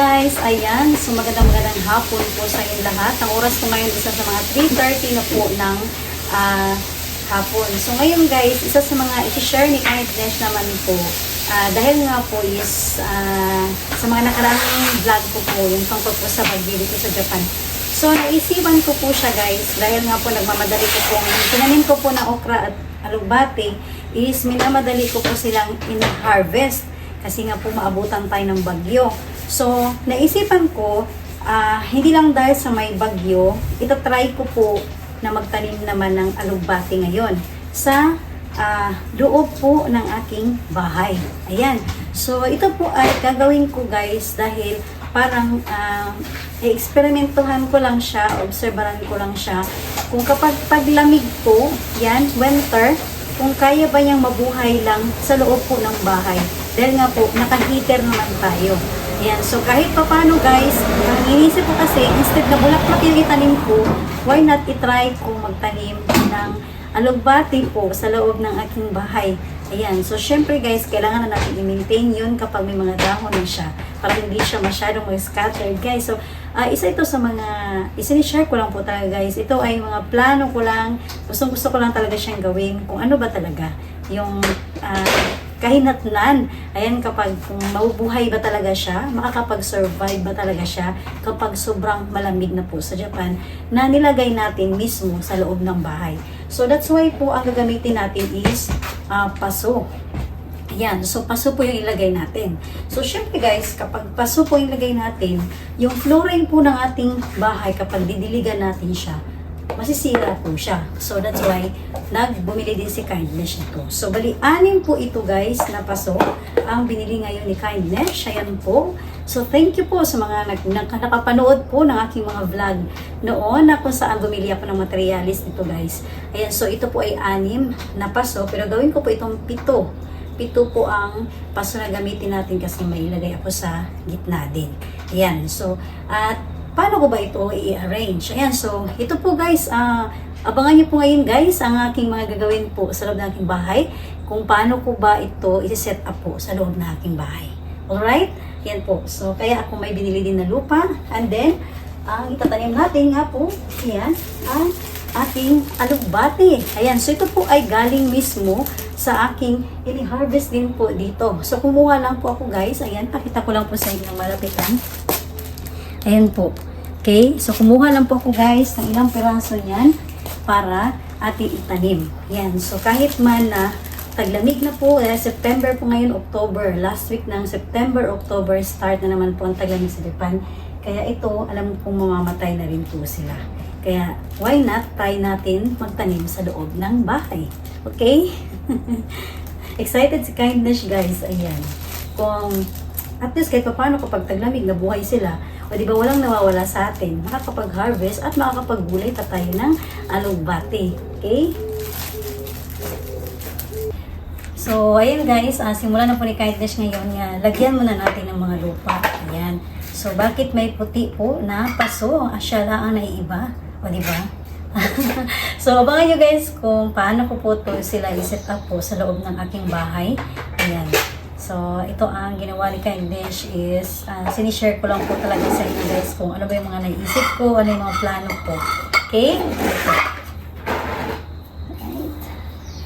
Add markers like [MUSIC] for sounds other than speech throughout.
Guys! Ayan, so magandang magandang hapon po sa inyong lahat. Ang oras ko ngayon isa sa mga 3.30 na po ng ah, hapon. So ngayon guys, isa sa mga isi-share ni Kindness naman po. ah, dahil nga po is ah, sa mga nakaraang vlog ko po, yung tungkol po sa bagyo dito sa Japan. So naisipan ko po siya guys, dahil nga po nagmamadali ko po, tinanim ko po na okra at alugbate, is minamadali ko po silang in-harvest kasi nga po maabutan tayo ng bagyo. So, naisipan ko, ah, hindi lang dahil sa may bagyo, itatry ko po na magtanim naman ng alugbati ngayon sa ah, loob po ng aking bahay. Ayan. So, ito po ay gagawin ko guys dahil parang ah, i-experimentuhan ko lang siya, obserbaran ko lang siya. Kung kapag paglamig po, yan, winter, kung kaya ba niyang mabuhay lang sa loob po ng bahay. Dahil nga po, naka-heater naman tayo. Ayan, so kahit pa paano guys, ang inisip ko kasi, instead na bulaklak yung itanim ko, why not itry kung magtanim ng alugbati po sa loob ng aking bahay. Ayan, so syempre guys, kailangan na natin i-maintain yun kapag may mga dahon na siya para hindi siya masyadong mag-scattered guys. So, ah, isa ito sa mga, isinishare ko lang po talaga guys. Ito ay mga plano ko lang, gustong gusto ko lang talaga siyang gawin kung ano ba talaga yung ah, kahinatnan. Ayan, kapag kung mabubuhay ba talaga siya, makakapag-survive ba talaga siya kapag sobrang malamig na po sa Japan na nilagay natin mismo sa loob ng bahay. So, that's why po ang gagamitin natin is ah, paso. Ayan, so paso po yung ilagay natin. So, syempre guys, kapag paso po yung ilagay natin, yung flooring po ng ating bahay, kapag didiligan natin siya, masisira po siya. So, that's why, nagbumili din si Kindness nito. So, bali, anim po ito guys na paso ang binili ngayon ni Kindness. Ayan po. So, thank you po sa mga nag, nag, nakapanood po ng aking mga vlog noon na kung saan bumili ako ng materialis nito guys. Ayan, so ito po ay anim na paso, pero gawin ko po itong pito. Pito po ang paso na gamitin natin kasi may ilagay ako sa gitna din. Ayan, so, at paano ko ba ito i-arrange? Ayan, so, ito po guys, ah, abangan niyo po ngayon guys ang aking mga gagawin po sa loob ng aking bahay kung paano ko ba ito i-set up po sa loob ng aking bahay. Alright? Yan po. So, kaya ako may binili din na lupa. And then, ang itatanim natin nga po, yan, ang ating alugbati. Ayan, so ito po ay galing mismo sa aking ini-harvest din po dito. So, kumuha lang po ako guys. Ayan, pakita ko lang po sa inyo ng malapitan. Ayan po. Okay, so kumuha lang po ako guys ng ilang piraso niyan para ating itanim. Yan, so kahit man na taglamig na po, eh, September po ngayon, October, last week ng September, October, start na naman po ang taglamig sa Japan. Kaya ito, alam kong mamamatay na rin po sila. Kaya, why not try natin magtanim sa loob ng bahay? Okay? [LAUGHS] Excited si Kindness guys, ayan. Kung at least kahit paano kapag taglamig, nabuhay sila, o di ba walang nawawala sa atin, makakapag-harvest at makakapag-gulay pa tayo ng alugbate. Okay? So, ayun guys, ah, simulan na po ni Kindness ngayon nga, lagyan muna natin ng mga lupa. Ayan. So, bakit may puti po na paso? Asya lang ang naiiba. O, di ba? [LAUGHS] so, abangan nyo guys kung paano ko po to sila i-set up po sa loob ng aking bahay. Ayan. So, ito ang ginawa ni Kindness is, uh, sinishare ko lang po talaga sa inyo guys kung ano ba yung mga naisip ko, ano yung mga plano ko. Okay?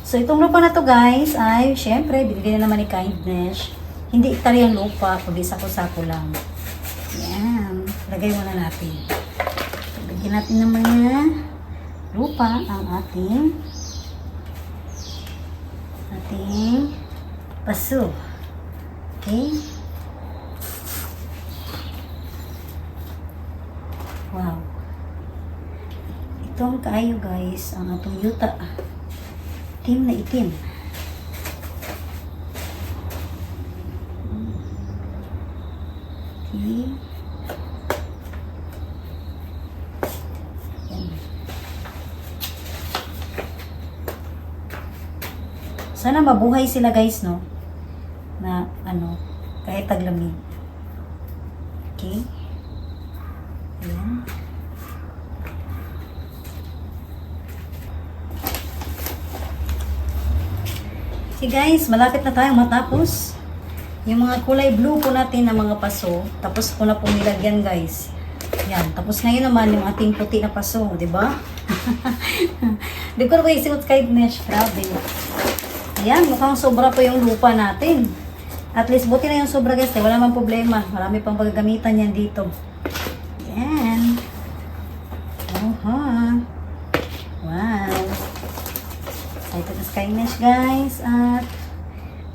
So, itong lupa na to guys ay, syempre, binili na naman ni Kindness. Hindi itali ang lupa, kundi sako-sako lang. Yan. Lagay muna natin. Bigyan natin ng mga lupa ang ating ating paso. Okay? Wow. Ito ang kaayo guys, ang atong yuta itim na itim. Okay. Sana mabuhay sila guys, no? Taglamig. Okay? Ayan. Okay guys, malapit na tayong matapos Yung mga kulay blue po natin na mga paso, tapos ko na po nilagyan guys. Yan. Tapos ngayon naman yung ating puti na paso, di ba? [LAUGHS] Di ko na ba isuot kahit mesh. Grabe. Ayan, mukhang sobra po yung lupa natin. At least, buti na yung sobra guys. eh. Wala man problema. Marami pang paggagamitan yan dito. Yan. Oha. Wow. Excited sky mesh guys. At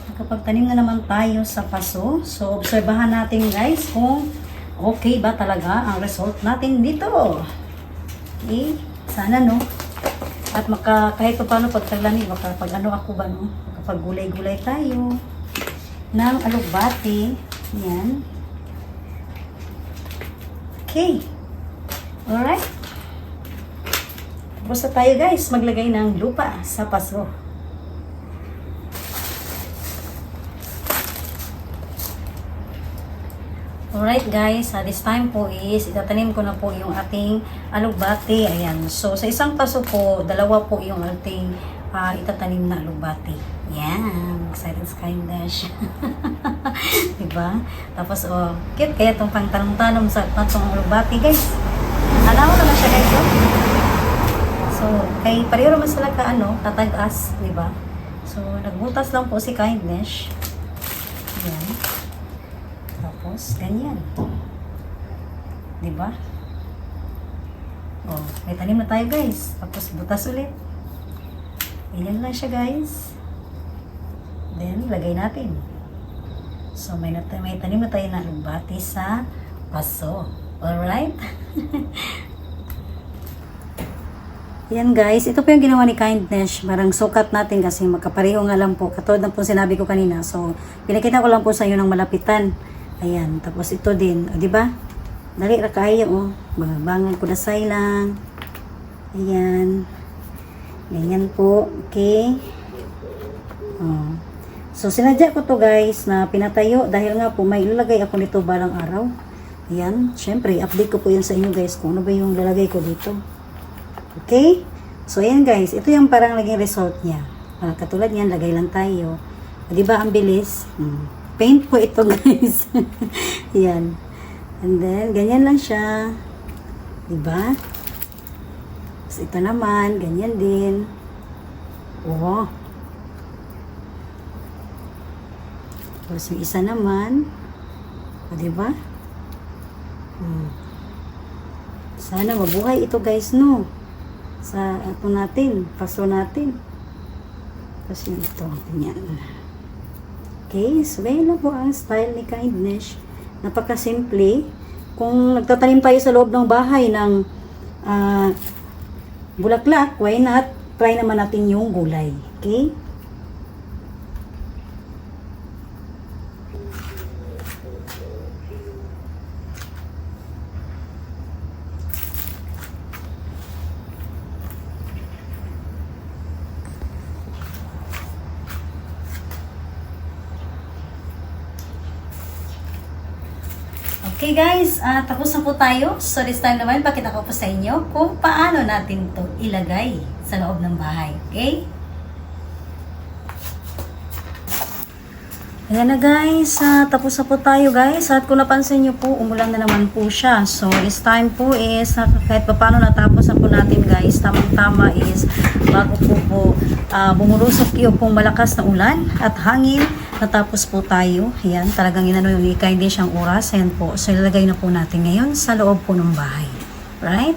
nakapagtanim na naman tayo sa paso. So, obserbahan natin guys kung okay ba talaga ang result natin dito. Okay? Sana no. At maka, kahit pa paano pag taglani, baka pag ano ako ba no? Kapag gulay-gulay tayo ng alugbati. Yan. Okay. Alright. Tapos na tayo guys, maglagay ng lupa sa paso. Alright guys, uh, this time po is itatanim ko na po yung ating alugbati. Ayan. So sa isang paso po, dalawa po yung ating ah, itatanim na alugbati. Yan. Excited sky dash. [LAUGHS] diba? Tapos oh, cute kaya itong pangtanong-tanong sa patong alugbati guys. Alam mo naman siya guys. Oh. So, kay pareho naman sila ka ano, tatag-as, di ba? So, nagbutas lang po si Kindness. Yan. Tapos, ganyan. Di ba? Oh, may tanim na tayo guys. Tapos, butas ulit. Ganyan lang siya guys. Then, lagay natin. So, may, nat- may tanim na tayo na lugbati sa paso. Alright? [LAUGHS] Yan guys, ito po yung ginawa ni Kindness. Parang sukat natin kasi magkapareho nga lang po. Katulad ng po sinabi ko kanina. So, pinakita ko lang po sa inyo ng malapitan. Ayan, tapos ito din. O, di ba? Dali ra kayo, oh. Bangan ko na lang. Ayan. Ganyan po. Okay. Oh. So, sinadya ko to guys na pinatayo dahil nga po may ilalagay ako nito balang araw. Ayan. Siyempre, update ko po yan sa inyo guys kung ano ba yung lalagay ko dito. Okay? So, ayan guys. Ito yung parang naging result niya. Ah, katulad niyan, lagay lang tayo. O, di ba ang bilis? Hmm. Paint po ito [LAUGHS] guys. yan. And then, ganyan lang siya. Di ba? Tapos ito naman, ganyan din. Oo. Tapos yung isa naman. O, di ba? Hmm. Sana mabuhay ito guys, no? Sa ato natin, paso natin. Tapos yung ito, ganyan. Okay, ganyan lang po ang style ni Kindness. Napakasimple. Kung nagtatanim tayo sa loob ng bahay ng ah, bulaklak, why not? Try naman natin yung gulay. Okay tapos na po tayo. So this time naman, pakita ko po sa inyo kung paano natin to ilagay sa loob ng bahay. Okay? Ayan na guys, ah, tapos na po tayo guys. At kung napansin nyo po, umulan na naman po siya. So this time po is, ah, kahit pa paano natapos na po natin guys, tamang-tama is, bago po po ah, bumulusok yung pong malakas na ulan at hangin, natapos po tayo. Ayan, talagang inano yung ikay din siyang oras. Ayan po, so ilalagay na po natin ngayon sa loob po ng bahay. Right?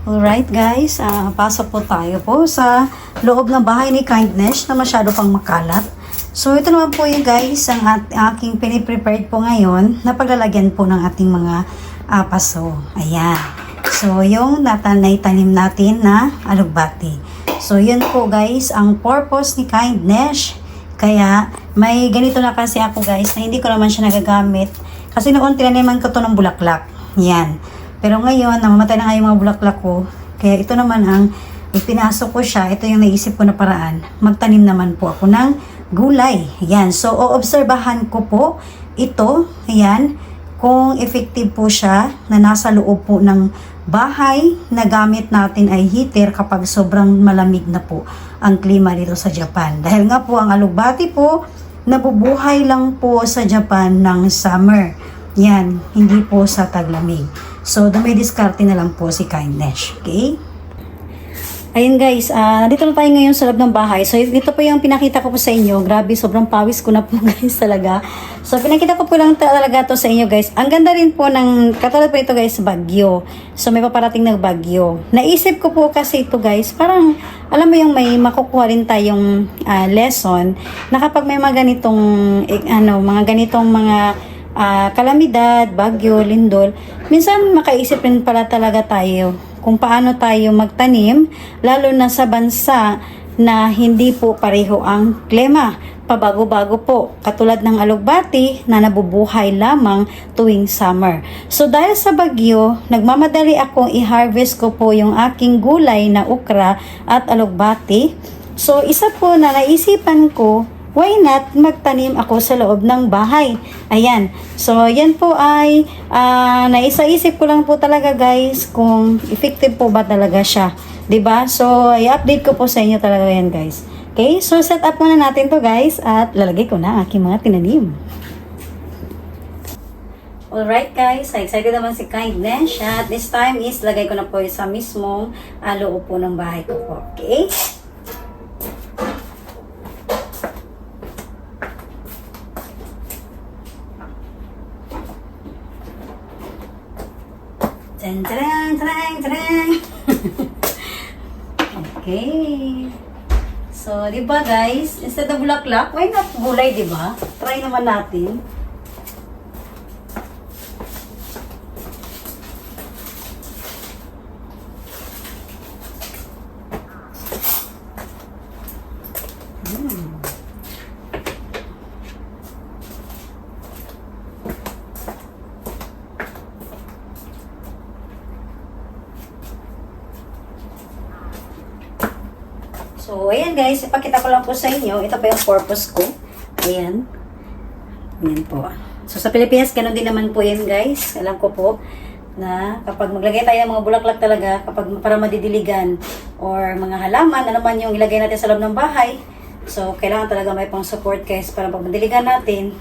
Alright guys, ah pasok po tayo po sa loob ng bahay ni Kindness na masyado pang makalat. So ito naman po yung guys ang at, aking piniprepared po ngayon na paglalagyan po ng ating mga ah, paso. Ayan. So yung natanay tanim natin na alugbati. So yun po guys ang purpose ni Kindness. Kaya may ganito na kasi ako guys na hindi ko naman siya nagagamit. Kasi noon tinaniman ko to ng bulaklak. Yan. Pero ngayon, namamatay na nga yung mga bulaklak ko. Kaya ito naman ang ipinasok ko siya. Ito yung naisip ko na paraan. Magtanim naman po ako ng gulay. Yan. So, oobserbahan ko po ito. Yan. Kung effective po siya na nasa loob po ng bahay na gamit natin ay heater kapag sobrang malamig na po ang klima dito sa Japan. Dahil nga po ang alugbati po nabubuhay lang po sa Japan ng summer. Yan, hindi po sa taglamig. So, may diskarte na lang po si Kindness. Okay? Ayun guys, ah nandito na tayo ngayon sa loob ng bahay. So ito po yung pinakita ko po sa inyo. Grabe, sobrang pawis ko na po [LAUGHS] guys talaga. So pinakita ko po lang talaga to sa inyo guys. Ang ganda rin po ng, katulad po ito guys, bagyo. So may paparating na bagyo. Naisip ko po kasi ito guys, parang alam mo yung may makukuha rin tayong ah, lesson na kapag may mga ganitong, eh, ano, mga ganitong mga ah, kalamidad, bagyo, lindol, minsan makaisip rin pala talaga tayo kung paano tayo magtanim, lalo na sa bansa na hindi po pareho ang klima. Pabago-bago po, katulad ng alugbati na nabubuhay lamang tuwing summer. So dahil sa bagyo, nagmamadali akong i-harvest ko po yung aking gulay na ukra at alugbati. So isa po na naisipan ko, why not magtanim ako sa loob ng bahay? Ayan. So, yan po ay ah, naisa-isip ko lang po talaga guys kung effective po ba talaga siya. ba? So, i-update ko po sa inyo talaga yan guys. Okay? So, set up muna natin to guys at lalagay ko na aking mga tinanim. Alright guys, excited naman si Kindness at this time is lagay ko na po sa mismong uh, loob po ng bahay ko po. Okay? Tan, tarang, tarang, tarang. [LAUGHS] okay. So, di ba guys, instead of bulaklak, why not gulay, di ba? Try naman natin. Hmm. So, ayan guys, ipakita ko lang po sa inyo. Ito pa yung purpose ko. Ayan. Ayan po. So, sa Pilipinas, ganun din naman po yan guys. Alam ko po na kapag maglagay tayo ng mga bulaklak talaga, kapag para madidiligan or mga halaman, ano man yung ilagay natin sa loob ng bahay. So, kailangan talaga may pang support guys para pag madiligan natin,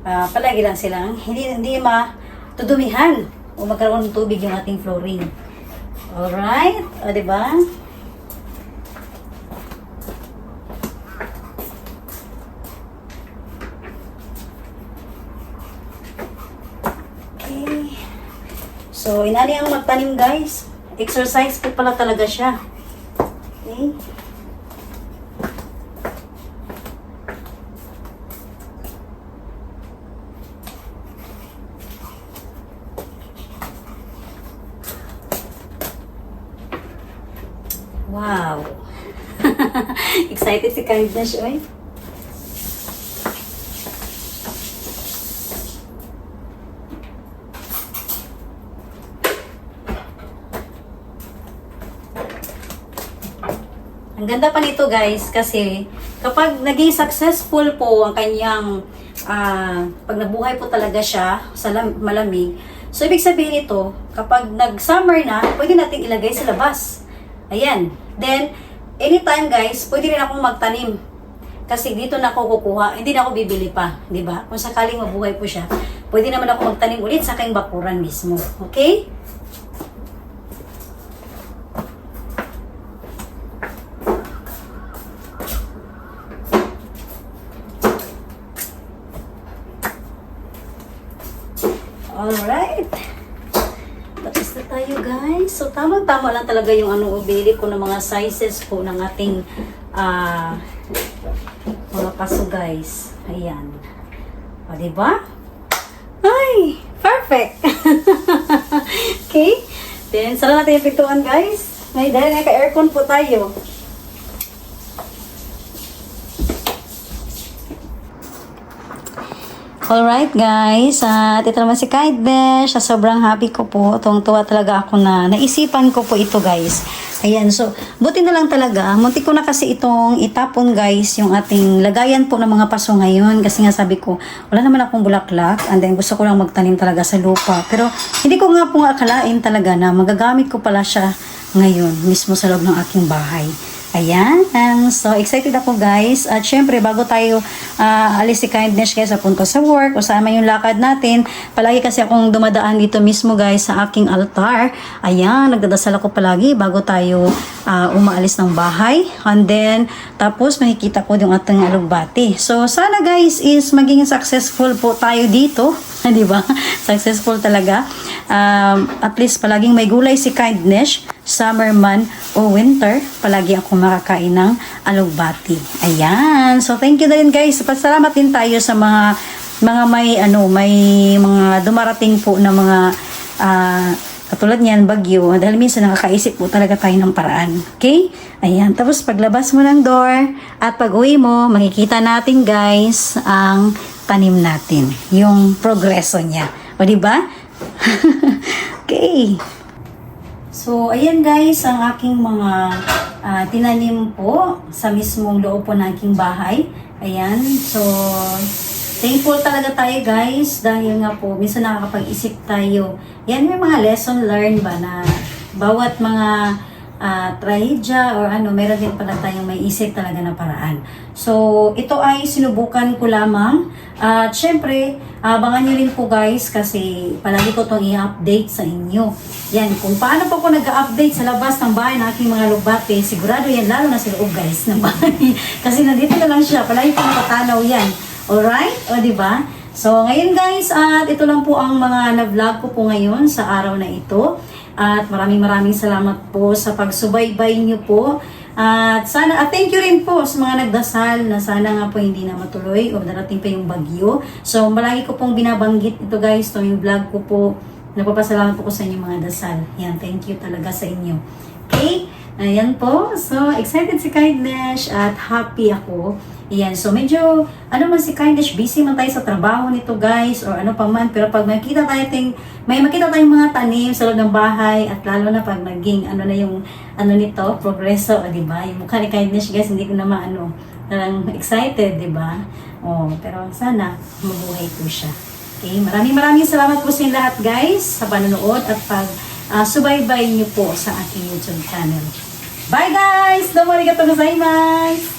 ah, palagi lang silang hindi, hindi matudumihan o magkaroon ng tubig yung ating flooring. Alright? O, diba? Okay. So, inali ang magtanim guys. Exercise po pala talaga siya. Okay. Wow. [LAUGHS] Excited si Kindness, oy. Ang ganda pa nito guys kasi kapag naging successful po ang kanyang ah, pag nabuhay po talaga siya sa lam- malamig. So ibig sabihin ito, kapag nag-summer na, pwede nating ilagay sa labas. Ayan. Then, anytime guys, pwede rin akong magtanim. Kasi dito na ako kukuha, hindi na ako bibili pa, di ba? Kung sakaling mabuhay po siya, pwede naman ako magtanim ulit sa aking bakuran mismo. Okay? Alright. Tapos na tayo guys. Tamang-tama lang talaga yung ano ubili ko ng mga sizes po ng ating ah mga paso guys. Ayan. O diba? Ay! Perfect! [LAUGHS] okay? Then, sara natin yung pintuan guys. May dahil naka-aircon po tayo. Alright guys, at ito naman si. Sa sobrang happy ko po. Tuwang-tuwa talaga ako na naisipan ko po ito guys. Ayan, so buti na lang talaga. Munti ko na kasi itong itapon guys, yung ating lagayan po ng mga paso ngayon. Kasi nga sabi ko, wala naman akong bulaklak. And then gusto ko lang magtanim talaga sa lupa. Pero hindi ko nga po akalain talaga na magagamit ko pala siya ngayon, mismo sa loob ng aking bahay. Ayan. So, excited ako guys. At syempre, bago tayo ah, alis si Kindness guys, punta sa work o sama yung lakad natin, palagi kasi akong dumadaan dito mismo guys sa aking altar. Ayan, nagdadasal ako palagi bago tayo ah, umaalis ng bahay. And then, tapos makikita ko yung ating alugbati. So, sana guys is maging successful po tayo dito. [LAUGHS] Di ba? Successful talaga. Um, at least palaging may gulay si Kindness, summer man o winter, palagi ako makakain ng alugbati. Ayan. So, thank you na rin guys. Pasalamat din tayo sa mga mga may ano, may mga dumarating po na mga ah, Katulad niyan, bagyo. Dahil minsan nakakaisip po talaga tayo ng paraan. Okay? Ayan. Tapos paglabas mo ng door at pag uwi mo, makikita natin guys ang tanim natin. Yung progreso niya. O ba? [LAUGHS] okay. So, ayan guys, ang aking mga ah, tinanim po sa mismong loob po ng aking bahay. Ayan. So, thankful talaga tayo guys dahil nga po, minsan nakakapag-isip tayo. Yan may mga lesson learned ba na bawat mga ah, trahedya or ano, meron din pala tayong may isip talaga na paraan. So, ito ay sinubukan ko lamang. At syempre, abangan nyo rin po guys kasi palagi ko itong i-update sa inyo. Yan, kung paano po ko nag-update sa labas ng bahay ng aking mga lubate, sigurado yan, lalo na sa loob guys ng bahay. [LAUGHS] kasi nandito na lang siya, palagi ko nakatanaw yan. Alright? O, di ba? So, ngayon guys, at ito lang po ang mga na-vlog ko po ngayon sa araw na ito. At maraming maraming salamat po sa pagsubaybay niyo po. At sana, at thank you rin po sa mga nagdasal na sana nga po hindi na matuloy o darating pa yung bagyo. So, malagi ko pong binabanggit ito guys, to yung vlog ko po. Nagpapasalamat po ko sa inyo mga dasal. Yan, thank you talaga sa inyo. Okay? Ayan po. So, excited si Kindness at happy ako. Ayan. So, medyo, ano man si Kindness, busy man tayo sa trabaho nito, guys, or ano pa man. Pero pag makita tayo ting, may makita tayong mga tanim sa loob ng bahay, at lalo na pag naging, ano na yung, ano nito, progreso, o, di ba? Yung mukha ni Kindness, guys, hindi ko na maano, parang excited, di ba? Oh, pero sana, mabuhay po siya. Okay, maraming maraming salamat po sa inyo lahat, guys, sa panonood at pag ah, subaybay niyo po sa aking YouTube channel. Bye guys! Domo arigatou gozaimasu!